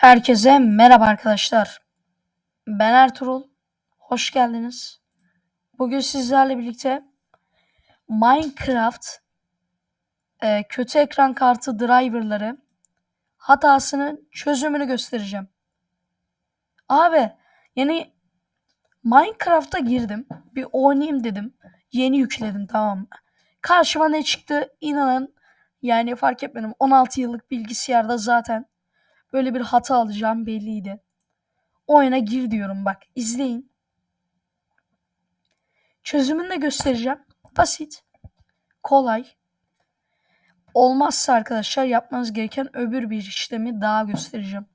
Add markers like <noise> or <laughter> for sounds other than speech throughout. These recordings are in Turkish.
Herkese merhaba arkadaşlar. Ben Ertuğrul. Hoş geldiniz. Bugün sizlerle birlikte Minecraft e, kötü ekran kartı driverları hatasının çözümünü göstereceğim. Abi yani Minecraft'a girdim. Bir oynayayım dedim. Yeni yükledim tamam mı? Karşıma ne çıktı inanın yani fark etmedim. 16 yıllık bilgisayarda zaten böyle bir hata alacağım belliydi. Oyuna gir diyorum bak. izleyin. Çözümünü de göstereceğim. Basit. Kolay. Olmazsa arkadaşlar yapmanız gereken öbür bir işlemi daha göstereceğim.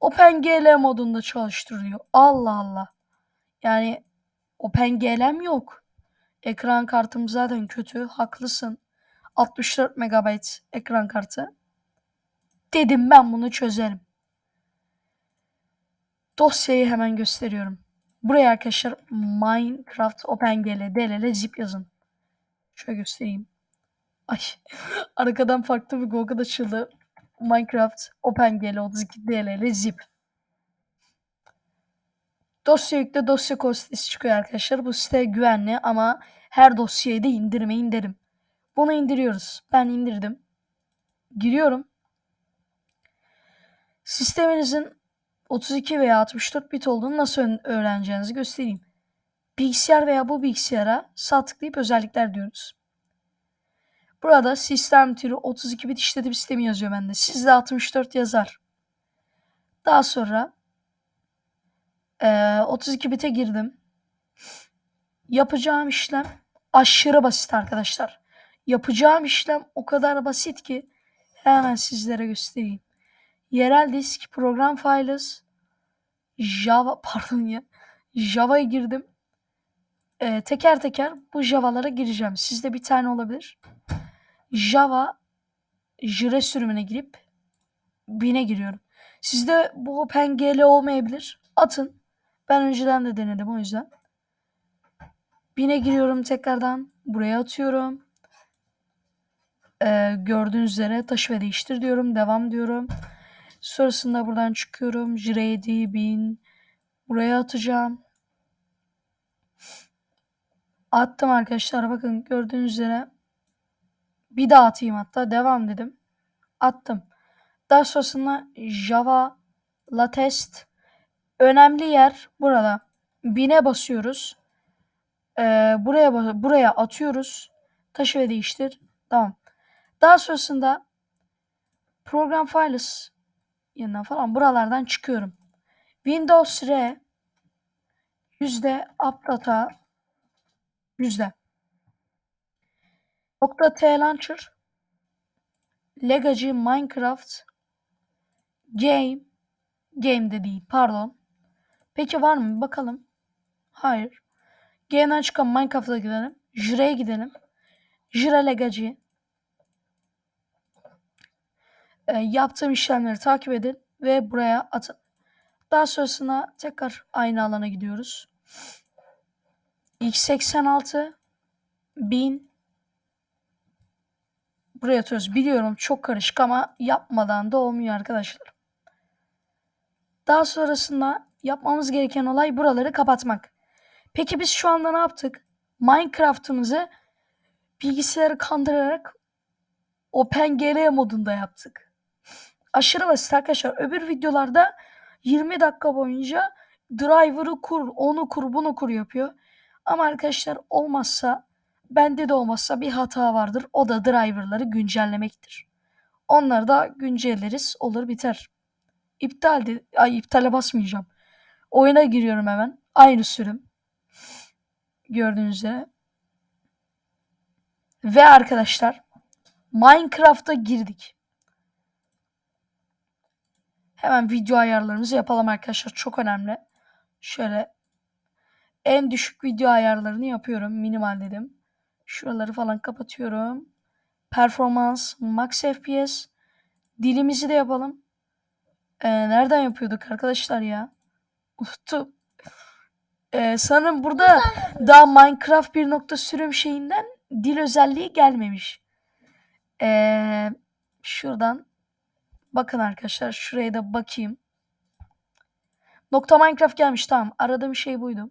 OpenGL modunda çalıştırıyor. Allah Allah. Yani OpenGL'm yok. Ekran kartım zaten kötü. Haklısın. 64 MB ekran kartı. Dedim ben bunu çözerim. Dosyayı hemen gösteriyorum. Buraya arkadaşlar Minecraft OpenGL DLL zip yazın. Şöyle göstereyim. Ay <laughs> arkadan farklı bir Google açıldı. Minecraft OpenGL 32 DLL zip. Dosya yükle dosya kod çıkıyor arkadaşlar. Bu site güvenli ama her dosyayı da indirmeyin derim. Bunu indiriyoruz. Ben indirdim. Giriyorum. Sisteminizin 32 veya 64 bit olduğunu nasıl öğreneceğinizi göstereyim. Bilgisayar veya bu bilgisayara sağ tıklayıp özellikler diyoruz. Burada sistem türü 32 bit işletim sistemi yazıyor bende. Sizde 64 yazar. Daha sonra e, 32 bite girdim. Yapacağım işlem aşırı basit arkadaşlar. Yapacağım işlem o kadar basit ki hemen sizlere göstereyim. Yerel disk program files Java <laughs> pardon ya. Java'ya girdim. Ee, teker teker bu Java'lara gireceğim. Sizde bir tane olabilir. Java jire sürümüne girip bine giriyorum. Sizde bu OpenGL olmayabilir. Atın. Ben önceden de denedim o yüzden. Bine giriyorum tekrardan. Buraya atıyorum. Ee, gördüğünüz üzere taşı ve değiştir diyorum. Devam diyorum. Sonrasında buradan çıkıyorum. Jireydi bin. Buraya atacağım. Attım arkadaşlar. Bakın gördüğünüz üzere. Bir daha atayım hatta. Devam dedim. Attım. Daha sonrasında Java Latest önemli yer burada. Bine basıyoruz. Ee, buraya buraya atıyoruz. Taşı ve değiştir. Tamam. Daha sonrasında program files yanından falan buralardan çıkıyorum. Windows R yüzde updata yüzde nokta T Launcher Legacy Minecraft Game Game de değil pardon. Peki var mı? Bakalım. Hayır. Game'den çıkan Minecraft'a gidelim. Jire'ye gidelim. Jire Legacy. E, yaptığım işlemleri takip edin ve buraya atın. Daha sonrasında tekrar aynı alana gidiyoruz. x86 1000 buraya atıyoruz. Biliyorum çok karışık ama yapmadan da olmuyor arkadaşlar. Daha sonrasında yapmamız gereken olay buraları kapatmak. Peki biz şu anda ne yaptık? Minecraft'ımızı bilgisayarı kandırarak OpenGL modunda yaptık. Aşırı basit arkadaşlar. Öbür videolarda 20 dakika boyunca driver'ı kur, onu kur, bunu kur yapıyor. Ama arkadaşlar olmazsa bende de olmazsa bir hata vardır. O da driver'ları güncellemektir. Onları da güncelleriz. Olur biter. İptal de, ay iptale basmayacağım. Oyuna giriyorum hemen. Aynı sürüm. Gördüğünüz üzere. Ve arkadaşlar Minecraft'a girdik. Hemen video ayarlarımızı yapalım arkadaşlar. Çok önemli. Şöyle en düşük video ayarlarını yapıyorum. Minimal dedim. Şuraları falan kapatıyorum. Performans, max FPS. Dilimizi de yapalım. Ee, nereden yapıyorduk arkadaşlar ya? Unuttum. Ee, sanırım burada daha Minecraft bir nokta sürüm şeyinden dil özelliği gelmemiş. Ee, şuradan Bakın arkadaşlar şuraya da bakayım. Nokta Minecraft gelmiş tamam. Aradığım şey buydu.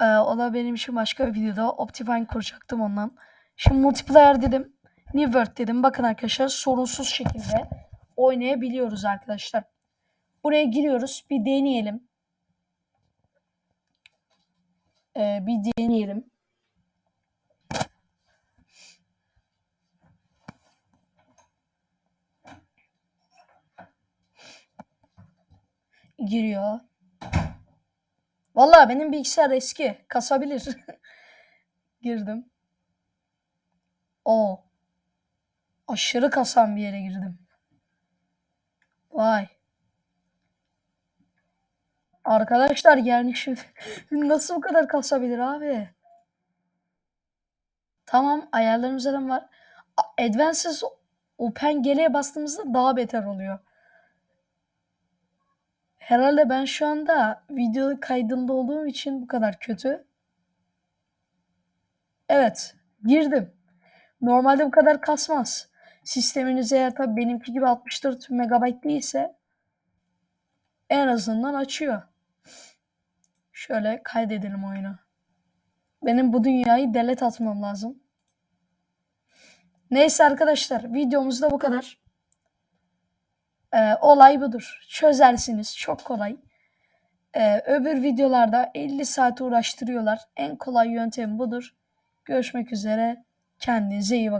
Ee, o da benim için başka bir videoda. Optifine kuracaktım ondan. Şimdi multiplayer dedim. New World dedim. Bakın arkadaşlar sorunsuz şekilde oynayabiliyoruz arkadaşlar. Buraya giriyoruz. Bir deneyelim. Ee, bir deneyelim. Giriyor. Vallahi benim bilgisayar eski. Kasabilir. <laughs> Girdim. O. Aşırı kasan bir yere girdim. Vay. Arkadaşlar yani şimdi <laughs> nasıl bu kadar kasabilir abi? Tamam ayarlarım zaten var. A- Advanced Open G'ye bastığımızda daha beter oluyor. Herhalde ben şu anda video kaydında olduğum için bu kadar kötü. Evet, girdim. Normalde bu kadar kasmaz. Sisteminiz eğer tabii benimki gibi 64 MB değilse en azından açıyor. Şöyle kaydedelim oyunu. Benim bu dünyayı delete atmam lazım. Neyse arkadaşlar videomuz da bu kadar. Ee, olay budur. Çözersiniz. Çok kolay. Ee, öbür videolarda 50 saat uğraştırıyorlar. En kolay yöntem budur. Görüşmek üzere. Kendinize iyi bakın.